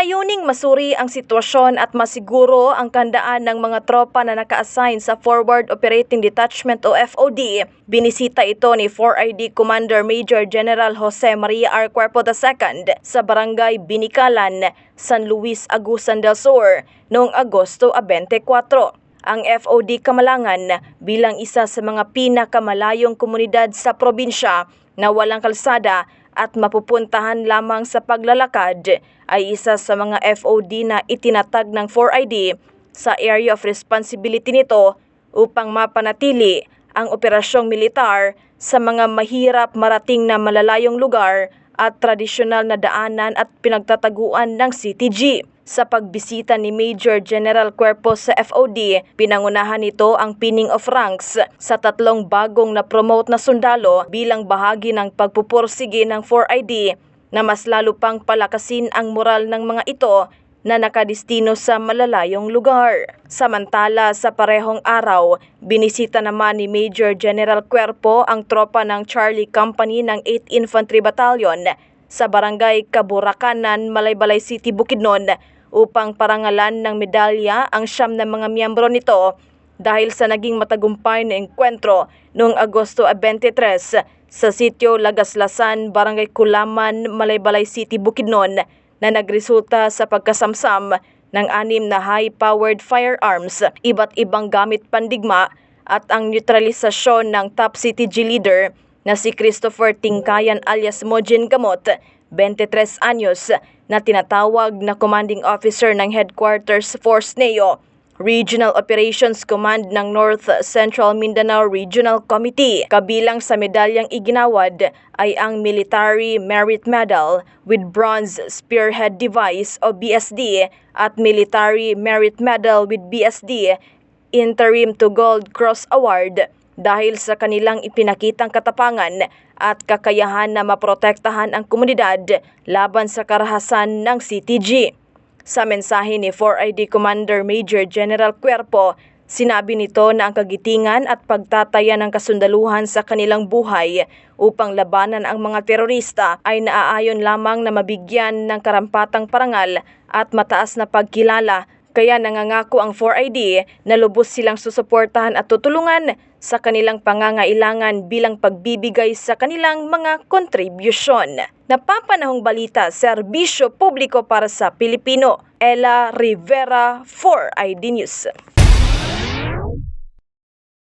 layuning masuri ang sitwasyon at masiguro ang kandaan ng mga tropa na naka-assign sa Forward Operating Detachment o FOD, binisita ito ni 4ID Commander Major General Jose Maria R. Cuerpo II sa Barangay Binikalan, San Luis, Agusan del Sur noong Agosto 24 ang FOD Kamalangan bilang isa sa mga pinakamalayong komunidad sa probinsya na walang kalsada at mapupuntahan lamang sa paglalakad ay isa sa mga FOD na itinatag ng 4ID sa area of responsibility nito upang mapanatili ang operasyong militar sa mga mahirap marating na malalayong lugar at tradisyonal na daanan at pinagtataguan ng CTG. Sa pagbisita ni Major General Cuerpo sa FOD, pinangunahan nito ang pinning of ranks sa tatlong bagong na-promote na sundalo bilang bahagi ng pagpupursige ng 4ID na mas lalo pang palakasin ang moral ng mga ito na nakadistino sa malalayong lugar. Samantala sa parehong araw, binisita naman ni Major General Cuerpo ang tropa ng Charlie Company ng 8th Infantry Battalion sa barangay Kaburakanan, Malaybalay City, Bukidnon upang parangalan ng medalya ang siyam na mga miyembro nito dahil sa naging matagumpay na engkwentro noong Agosto 23 sa sitio Lagaslasan, Barangay Kulaman, Malaybalay City, Bukidnon na nagresulta sa pagkasamsam ng anim na high-powered firearms, iba't ibang gamit pandigma at ang neutralisasyon ng top CTG leader na si Christopher Tingkayan alias Mojin Gamot, 23 anyos, na tinatawag na commanding officer ng Headquarters Force NEO, Regional Operations Command ng North Central Mindanao Regional Committee. Kabilang sa medalyang iginawad ay ang Military Merit Medal with Bronze Spearhead Device o BSD at Military Merit Medal with BSD Interim to Gold Cross Award dahil sa kanilang ipinakitang katapangan at kakayahan na maprotektahan ang komunidad laban sa karahasan ng CTG. Sa mensahe ni 4ID Commander Major General Cuerpo, sinabi nito na ang kagitingan at pagtataya ng kasundaluhan sa kanilang buhay upang labanan ang mga terorista ay naaayon lamang na mabigyan ng karampatang parangal at mataas na pagkilala kaya nangangako ang 4ID na lubos silang susuportahan at tutulungan sa kanilang pangangailangan bilang pagbibigay sa kanilang mga kontribusyon. Napapanahong balita, serbisyo publiko para sa Pilipino. Ella Rivera, 4ID News.